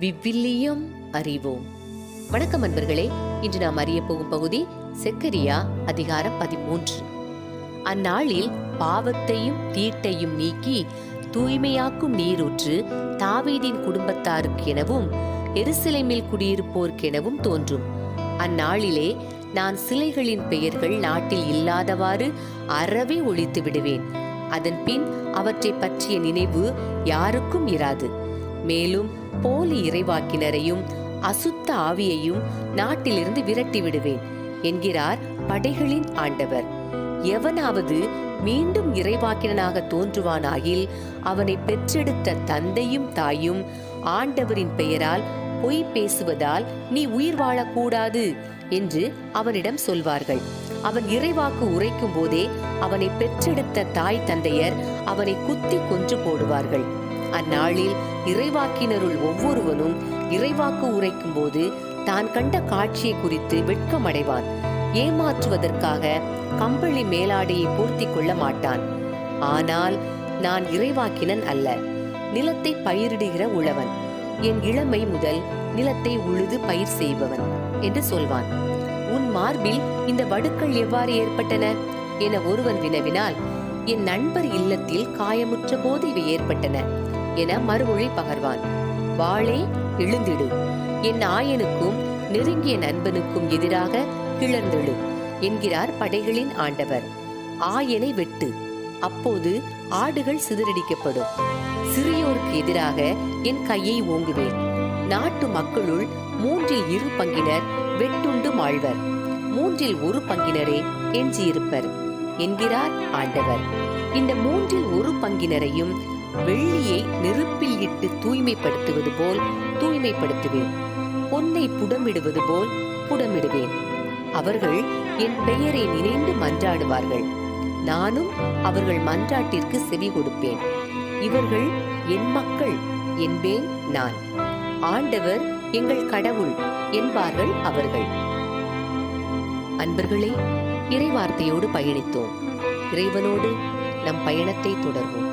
விவிலியம் அறிவோம். வணக்கம் அன்பர்களே இன்று நாம் அறிய போகும் பகுதி செக்கரியா அதிகாரம் பதிமூன்று. அந்நாளில் பாவத்தையும் தீட்டையும் நீக்கி தூய்மையாக்கும் நீரூற்று தாவீதின் குடும்பத்தாருக்கு எனவும் எருசலேமில் குடியிருப்போர்க்கெனவும் தோன்றும். அந்நாளிலே நான் சிலைகளின் பெயர்கள் நாட்டில் இல்லாதவாறு அறவே ஒழித்து விடுவேன். அதன் பின் அவற்றை பற்றிய நினைவு யாருக்கும் இராது. மேலும் போலி இறைவாக்கினரையும் அசுத்த ஆவியையும் நாட்டிலிருந்து விரட்டி விடுவேன் என்கிறார் படைகளின் ஆண்டவர். எவனாவது மீண்டும் இறைவாக்கினனாக தோன்றுவானாயில் அவனை பெற்றெடுத்த தந்தையும் தாயும் ஆண்டவரின் பெயரால் பொய் பேசுவதால் நீ உயிர் வாழக்கூடாது என்று அவனிடம் சொல்வார்கள். அவன் இறைவாக்கு உரைக்கும் போதே அவனை பெற்றெடுத்த தாய் தந்தையர் அவனை குத்தி கொன்று போடுவார்கள். அந்நாளில் இறைவாக்கினருள் ஒவ்வொருவனும் இறைவாக்கு உரைக்கும் போது தான் கண்ட காட்சியை குறித்து வெட்கமடைவான். ஏமாற்றுவதற்காக கம்பளி மேலாடையை பூர்த்தி கொள்ள மாட்டான். ஆனால் நான் இறைவாக்கினன் அல்ல. நிலத்தை பயிரிடுகிற உழவன். என் இளமை முதல் நிலத்தை உழுது பயிர் செய்பவன் என்று சொல்வான். உன் மார்பில் இந்த வடுக்கள் எவ்வாறு ஏற்பட்டன? என ஒருவன் வினவினால் என் நண்பர் இல்லத்தில் காயமுற்ற போது இவை ஏற்பட்டன. என மறுமொழி பகர்வான். வாளே எழுந்திடு. என் ஆயனுக்கும் நெருங்கிய நண்பனுக்கும் எதிராக கிளர்ந்தெழு என்கிறார் படைகளின் ஆண்டவர். ஆயனை வெட்டு. அப்போது ஆடுகள் சிதறடிக்கப்படும். சிறியோருக்கு எதிராக என் கையை ஓங்குவேன். நாட்டு மக்களுள் மூன்றில் இரு பங்கினர் வெட்டுண்டு மாழ்வர். மூன்றில் ஒரு பங்கினரே எஞ்சியிருப்பர் என்கிறார் ஆண்டவர். இந்த மூன்றில் ஒரு பங்கினரையும் வெள்ளியை நெருப்பில் இட்டு தூய்மைப்படுத்துவது போல் தூய்மைப்படுத்துவேன். பொன்னை புடமிடுவது போல் புடமிடுவேன். அவர்கள் என் பெயரை நினைந்து மன்றாடுவார்கள். நானும் அவர்கள் மன்றாட்டிற்கு செவி கொடுப்பேன். இவர்கள் என் மக்கள் என்பேன் நான். ஆண்டவர் எங்கள் கடவுள் என்பார்கள் அவர்கள். அன்பர்களே இறைவார்த்தையோடு பயணித்தோம். இறைவனோடு நம் பயணத்தை தொடர்வோம்.